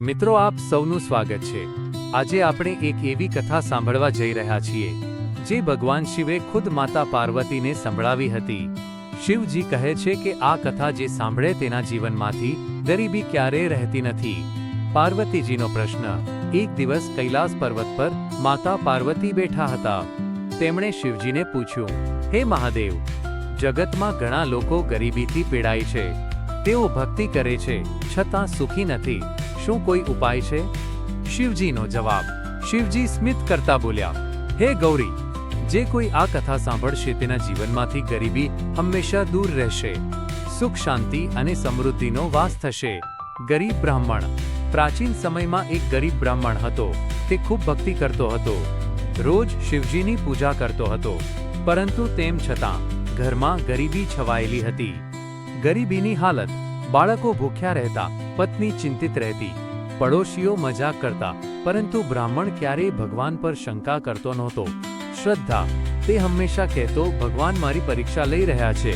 મિત્રો, આપ સૌનું સ્વાગત છે. આજે આપણે એક એવી કથા સાંભળવા જઈ રહ્યા છીએ, જે ભગવાન શિવે ખુદ માતા પાર્વતીને સંભળાવી હતી. શિવજી કહે છે કે આ કથા જે સાંભળે તેના જીવનમાંથી ગરીબી ક્યારેય રહેતી નથી. પાર્વતીજીનો પ્રશ્ન, એક દિવસ કૈલાસ પર્વત પર માતા પાર્વતી બેઠા હતા. તેમણે શિવજીને પૂછ્યું, હે મહાદેવ, જગતમાં ઘણા લોકો ગરીબીથી પીડાય છે. તેઓ ભક્તિ કરે છે, છતાં સુખી નથી. શું કોઈ ઉપાય છે? શિવજીનો જવાબ, શિવજી સ્મિત કરતા બોલ્યા, હે ગૌરી, જે કોઈ આ કથા સાંભળશે તેના જીવનમાંથી ગરીબી હંમેશા દૂર રહેશે. સુખ શાંતિ અને સમૃદ્ધિનો વાસ થશે. ગરીબ બ્રાહ્મણ, પ્રાચીન સમયમાં એક ગરીબ બ્રાહ્મણ હતો. તે ખૂબ ભક્તિ કરતો હતો. રોજ શિવજીની પૂજા કરતો હતો. પરંતુ તેમ છતાં, ઘરમાં ગરીબી છવાયેલી હતી. ગરીબીની હાલત, બાળકો ભૂખ્યા રહેતા, પત્ની ચિંતિત રહેતી. પડોશીઓ મજાક કરતા, પરંતુ બ્રાહ્મણ ક્યારેય ભગવાન પર શંકા કરતો નહોતો. શ્રદ્ધા, તે હંમેશા કહેતો, ભગવાન મારી પરીક્ષા લઈ રહ્યા છે.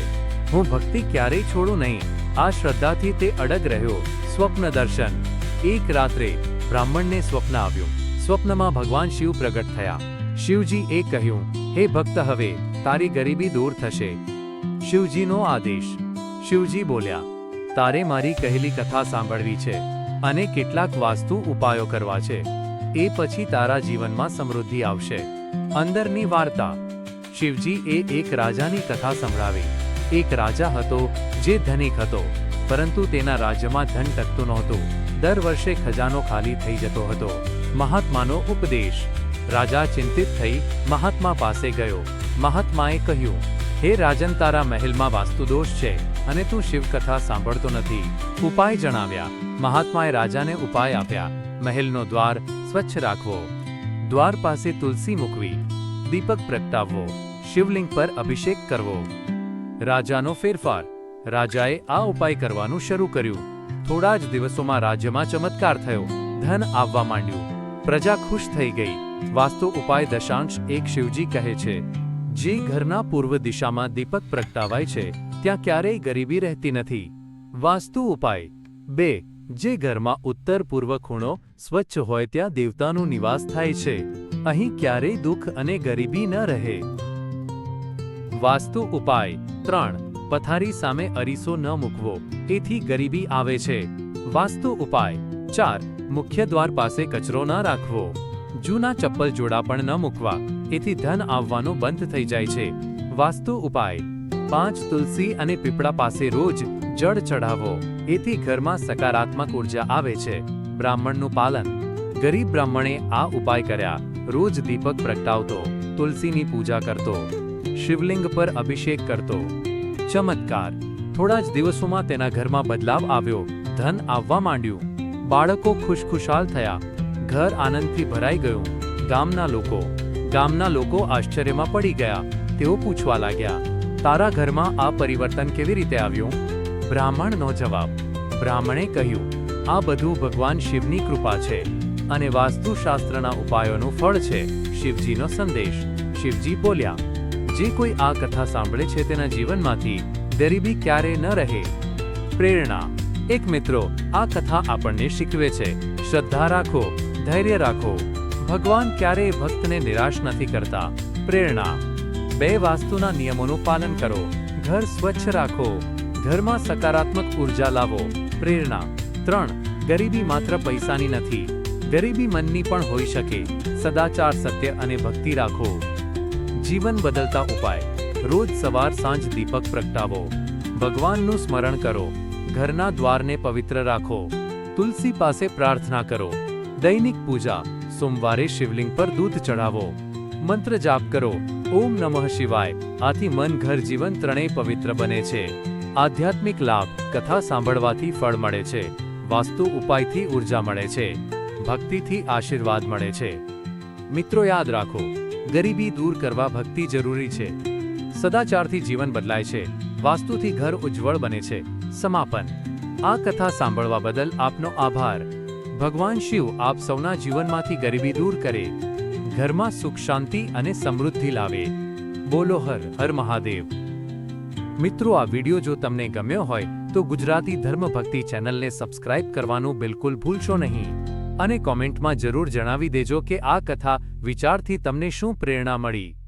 હું ભક્તિ ક્યારેય છોડું નહીં. આ શ્રદ્ધાથી તે અડગ રહ્યો. સ્વપ્ન દર્શન. એક રાત્રે બ્રાહ્મણને સ્વપ્ન આવ્યું. સ્વપ્નમાં ભગવાન શિવ પ્રગટ થયા. શિવજી એ કહ્યું, હે ભક્ત, હવે તારી ગરીબી દૂર થશે. શિવજીનો આદેશ. શિવજી બોલ્યા, તારે મારી કહેલી કથા સાંભળવી છે. અને કેટલાક વાસ્તુ ઉપાયો કરવા છે. એ પછી તારા જીવનમાં સમૃદ્ધિ આવશે. અંદરની વાર્તા. શિવજી એ એક રાજાની કથા સંભળાવી. એક રાજા હતો, જે ધનિક હતો, પરંતુ તેના રાજ્યમાં ધન ટકતું નહોતું. દર વર્ષે ખજાનો ખાલી થઈ જતો હતો. મહાત્માનો ઉપદેશ. રાજા ચિંતિત થઈ મહાત્મા પાસે ગયો. મહાત્માએ કહ્યું, હે રાજન, તારા મહેલમાં વાસ્તુદોષ છે. અને તું શિવકથા સાંભળતો નથી. ઉપાય જણાવ્યા. મહાત્માએ રાજાને ઉપાય આપ્યા. મહેલનો દ્વાર સ્વચ્છ રાખવો. દ્વાર પાસે તુલસી મૂકવી. દીપક પ્રગટાવવો. શિવલિંગ પર અભિષેક કરવો. રાજાનો ફેરફાર. રાજાએ આ ઉપાય કરવાનું શરૂ કર્યું. થોડા જ દિવસોમાં રાજ્યમાં ચમત્કાર થયો. ધન આવવા માંડ્યું. પ્રજા ખુશ થઈ ગઈ. વાસ્તુ ઉપાય દશાંશ એક શિવજી કહે છે. જે ઘરના પૂર્વ દિશામાં દીપક પ્રગટાવાય છે ત્યાં ક્યારેય ગરીબી રહેતી નથી. વાસ્તુ ઉપાય. બે, જે ઘરમાં ઉત્તર પૂર્વ ખૂણો સ્વચ્છ હોય ત્યાં દેવતાનું નિવાસ થાય છે. અહીં ક્યારેય દુઃખ અને ગરીબી ન રહે. વાસ્તુ ઉપાય. ત્રણ, પથારી સામે અરીસો ન મૂકવો. એથી ગરીબી આવે છે. વાસ્તુ ઉપાય. ચાર, મુખ્ય દ્વાર પાસે કચરો ન રાખવો. જૂના ચપ્પલ જોડા પણ ન મૂકવા. એથી ધન આવવાનું બંધ થઈ જાય છે. વાસ્તુ ઉપાય. પાંચ તુલસી અને પીપળા પાસે રોજ જળ ચઢાવો. એથી ઘરમાં સકારાત્મક ઊર્જા આવે છે. બ્રાહ્મણનું પાલન. ગરીબ બ્રાહ્મણે આ ઉપાય કર્યા. રોજ દીપક પ્રગટાવતો, તુલસીની પૂજા કરતો, શિવલિંગ પર અભિષેક કરતો. ચમત્કાર. થોડા જ દિવસોમાં તેના ઘરમાં બદલાવ આવ્યો. ધન આવવા માંડ્યું. બાળકો ખુશખુશાલ થયા. ઘર આનંદથી ભરાઈ ગયું. ગામના લોકો. ગામના લોકો આશ્ચર્યમાં પડી ગયા. તેઓ પૂછવા લાગ્યા તારા ઘરમાં આ પરિવર્તન કેવી રીતે આવ્યું? બ્રાહ્મણનો જવાબ. બ્રાહ્મણે કહ્યું, આ બધું ભગવાન શિવની કૃપા છે અને વાસ્તુશાસ્ત્રના ઉપાયોનું ફળ છે. શિવજીનો સંદેશ. શિવજી બોલ્યા, જે કોઈ આ કથા સાંભળે છે તેના જીવનમાંથી ગરીબી ક્યારે ન રહે. પ્રેરણા. એક મિત્રો, આ કથા આપણને શીખવે છે. શ્રદ્ધા રાખો, ધૈર્ય રાખો. ભગવાન ક્યારેય ભક્તને નિરાશ નથી કરતા. પ્રેરણા. બે વાસ્તુના નિયમોનું પાલન કરો. ઘર સ્વચ્છ રાખો. ઘરમાં સકારાત્મક ઊર્જા લાવો. પ્રેરણા. ત્રણ, ગરીબી માત્ર પૈસાની નથી. ગરીબી મનની પણ હોઈ શકે. સદાચાર, સત્ય અને ભક્તિ રાખો. જીવન બદલતા ઉપાય. રોજ સવાર સાંજ દીપક પ્રગટાવો. ભગવાનનું સ્મરણ કરો. ઘરના દ્વારને પવિત્ર રાખો. તુલસી પાસે પ્રાર્થના કરો. દૈનિક પૂજા. સોમવારે શિવલિંગ પર દૂધ ચઢાવો. મંત્ર જાપ કરો. ઓમ નમઃ શિવાય, આથી મન ઘર જીવન ત્રણેય પવિત્ર બને છે. આધ્યાત્મિક લાભ, કથા સાંભળવાથી ફળ મળે છે. વાસ્તુ ઉપાયથી ઊર્જા મળે છે. ભક્તિથી આશીર્વાદ મળે છે. મિત્રો યાદ રાખો, ગરીબી દૂર કરવા ભક્તિ જરૂરી છે. સદાચારથી જીવન બદલાય છે. વાસ્તુથી ઘર ઉજ્જવળ બને છે. સમાપન. આ કથા સાંભળવા બદલ આપનો આભાર. ભગવાન શિવ આપ સૌના જીવનમાંથી ગરીબી દૂર કરે. ઘરમાં સુખ, શાંતિ અને સમૃદ્ધિ લાવે. બોલો હર હર મહાદેવ. મિત્રો, આ વીડિયો જો તમને ગમ્યો હોય, તો ગુજરાતી ધર્મભક્તિ ચેનલને સબસ્ક્રાઇબ કરવાનું બિલકુલ ભૂલશો નહીં. અને કોમેન્ટમાં જરૂર જણાવી દેજો કે આ કથા વિચારથી તમને શું પ્રેરણા મળી.